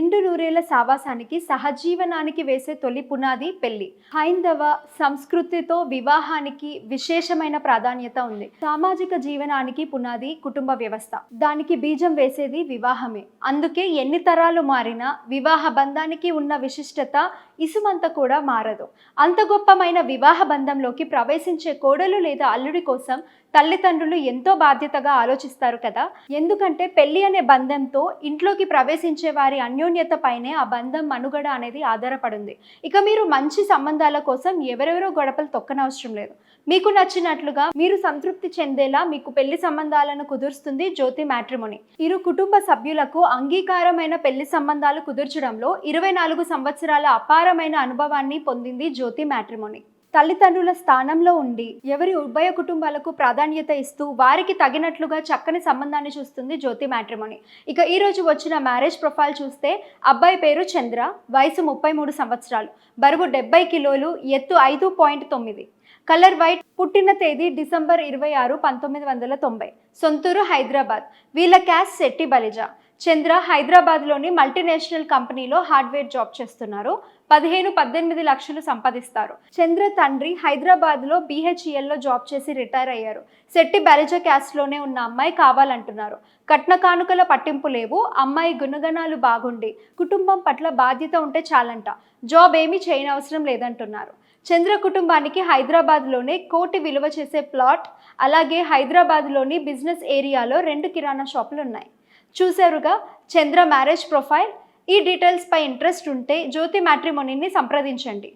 மின் నూరేళ్ళ సావాసానికి సహజీవనానికి వేసే తొలి పునాది పెళ్ళి హైందవ సంస్కృతితో వివాహానికి విశేషమైన ప్రాధాన్యత ఉంది. సామాజిక జీవనానికి పునాది కుటుంబ వ్యవస్థ. దానికి బీజం వేసేది వివాహమే. అందుకే ఎన్ని తరాలు మారినా వివాహ బంధానికి ఉన్న విశిష్టత ఇసుమంత కూడా మారదు. అంత గొప్పమైన వివాహ బంధంలోకి ప్రవేశించే కోడలు లేదా అల్లుడి కోసం తల్లిదండ్రులు ఎంతో బాధ్యతగా ఆలోచిస్తారు కదా? ఎందుకంటే పెళ్ళి అనే బంధంతో ఇంట్లోకి ప్రవేశించే వారి అన్యోన్యత పైనే ఆ బంధం మనుగడ అనేది ఆధారపడింది. ఇక మీరు మంచి సంబంధాల కోసం ఎవరెవరో గొడపలు తొక్కనవసరం లేదు. మీకు నచ్చినట్లుగా మీరు సంతృప్తి చెందేలా మీకు పెళ్ళి సంబంధాలను కుదురుస్తుంది జ్యోతి మ్యాట్రిమోని. ఇరు కుటుంబ సభ్యులకు అంగీకారమైన పెళ్ళి సంబంధాలు కుదుర్చడంలో ఇరవై నాలుగు సంవత్సరాల అపారమైన అనుభవాన్ని పొందింది జ్యోతి మ్యాట్రిమోని. తల్లిదండ్రుల స్థానంలో ఉండి ఎవరి ఉభయ కుటుంబాలకు ప్రాధాన్యత ఇస్తూ వారికి తగినట్లుగా చక్కని సంబంధాన్ని చూస్తుంది జ్యోతి మ్యాట్రిమోని. ఇక ఈ రోజు వచ్చిన మ్యారేజ్ ప్రొఫైల్ చూస్తే అబ్బాయి పేరు చంద్ర వయసు ముప్పై మూడు సంవత్సరాలు. బరువు డెబ్బై కిలోలు ఎత్తు ఐదు పాయింట్ తొమ్మిది. కలర్ వైట్ పుట్టిన తేదీ డిసెంబర్ ఇరవై ఆరు పంతొమ్మిది వందల తొంభై. సొంతూరు హైదరాబాద్. వీళ్ళ క్యాష్ శెట్టి బలిజ. చంద్ర హైదరాబాద్లోని మల్టీనేషనల్ కంపెనీలో హార్డ్వేర్ జాబ్ చేస్తున్నారు. పదిహేను పద్దెనిమిది లక్షలు సంపాదిస్తారు. చంద్ర తండ్రి హైదరాబాద్లో బీహెచ్ఈఎల్లో జాబ్ చేసి రిటైర్ అయ్యారు. శెట్టి బలిజ క్యాస్ట్లోనే ఉన్న అమ్మాయి కావాలంటున్నారు. కట్న కానుకల పట్టింపు లేవు. అమ్మాయి గుణగణాలు బాగుండి కుటుంబం పట్ల బాధ్యత ఉంటే చాలంట. జాబ్ ఏమీ చేయనవసరం లేదంటున్నారు. చంద్ర కుటుంబానికి హైదరాబాద్లోనే కోటి విలువ చేసే ప్లాట్ అలాగే హైదరాబాద్లోని బిజినెస్ ఏరియాలో రెండు కిరాణా షాపులు ఉన్నాయి చూశారుగా? Chandra marriage profile. ఈ డీటెయిల్స్పై ఇంట్రెస్ట్ ఉంటే జ్యోతి మ్యాట్రిమోనీని సంప్రదించండి.